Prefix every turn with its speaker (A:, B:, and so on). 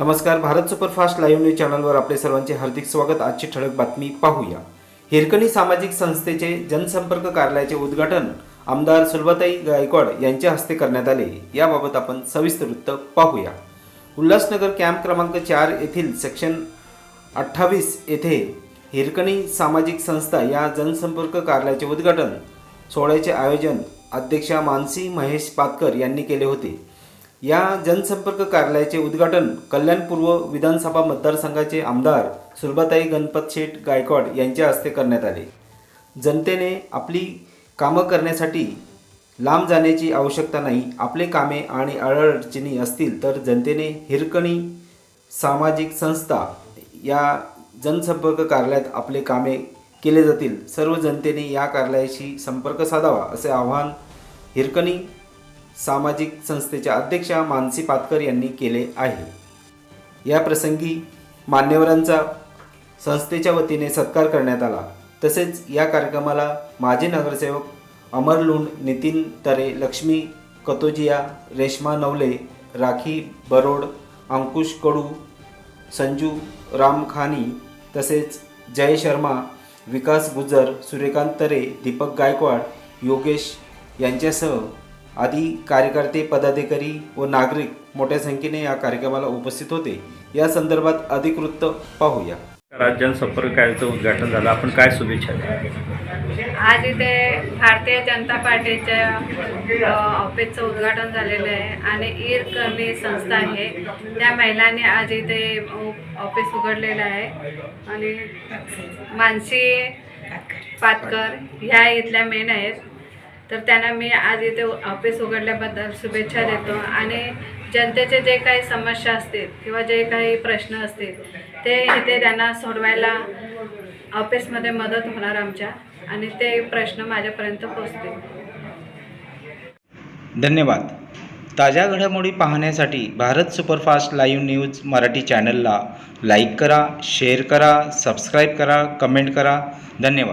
A: नमस्कार Bharat superfast live news चॅनलवर आपले सर्वांचे हार्दिक स्वागत. आजची ठळक बातमी पाहूया. हिरकणी सामाजिक संस्थेचे जनसंपर्क कार्यालयाचे उद्घाटन आमदार सुलभताई गायकवाड यांच्या हस्ते करण्यात आले. याबाबत आपण सविस्तर वृत्त पाहूया. उल्हासनगर कॅम्प क्रमांक चार येथील सेक्शन अठ्ठावीस येथे हिरकणी सामाजिक संस्था या जनसंपर्क कार्यालयाचे उद्घाटन सोहळ्याचे आयोजन अध्यक्षा मानसी महेश पातकर यांनी केले होते. या जनसंपर्क कार्यालयाचे उद्घाटन कल्याणपूर्व विधानसभा मतदारसंघाचे आमदार सुलभाताई गणपत शेठ गायकवाड यांच्या हस्ते करण्यात आले. जनतेने आपली कामं करण्यासाठी लांब जाण्याची आवश्यकता नाही. आपले कामे आणि अडचणी असतील तर जनतेने हिरकणी सामाजिक संस्था या जनसंपर्क कार्यालयात आपले कामे केले जातील. सर्व जनतेने या कार्यालयाशी संपर्क साधावा असे आवाहन हिरकणी सामाजिक संस्थेच्या अध्यक्षा मानसी पातकर यांनी केले आहे. या प्रसंगी मान्यवरांचा संस्थेच्या वतीने सत्कार करण्यात आला. तसेच या कार्यक्रमाला माजी नगरसेवक अमर लुंड नितीन तरे लक्ष्मी कतोजिया रेश्मा नवले राखी बरोड अंकुश कडू संजू रामखानी तसेच जय शर्मा विकास गुजर सूर्यकांत तरे दीपक गायकवाड योगेश यांच्यासह आदी कार्यकर्ते पदाधिकारी व नागरिक मोठ्या संख्येने या कार्यक्रमाला उपस्थित होते. या संदर्भात अधिक वृत्त पाहूया.
B: राज्य संपर्क कार्याचं उद्घाटन झालं. आपण काय शुभेच्छा
C: आज इथे भारतीय जनता पार्टीच्या ऑफिसचं उद्घाटन झालेलं आहे आणि ईर करणी संस्था आहे. त्या महिलांनी आज इथे ऑफिस उघडलेलं आहे. आणि मानसी पातकर ह्या इथल्या मेन आहेत. तर त्यांना मी आज इथे ऑफिस उघडल्याबद्दल शुभेच्छा देतो. आणि जनतेचे जे काही समस्या असतील किंवा जे काही प्रश्न असतील ते इथे त्यांना सोडवायला ऑफिसमध्ये मदत होणार आमच्या. आणि ते प्रश्न माझ्यापर्यंत पोचतील
A: धन्यवाद. ताज्या घडामोडी पाहण्यासाठी Bharat superfast live news Marathi चॅनलला लाईक करा शेअर करा सबस्क्राईब करा कमेंट करा. धन्यवाद.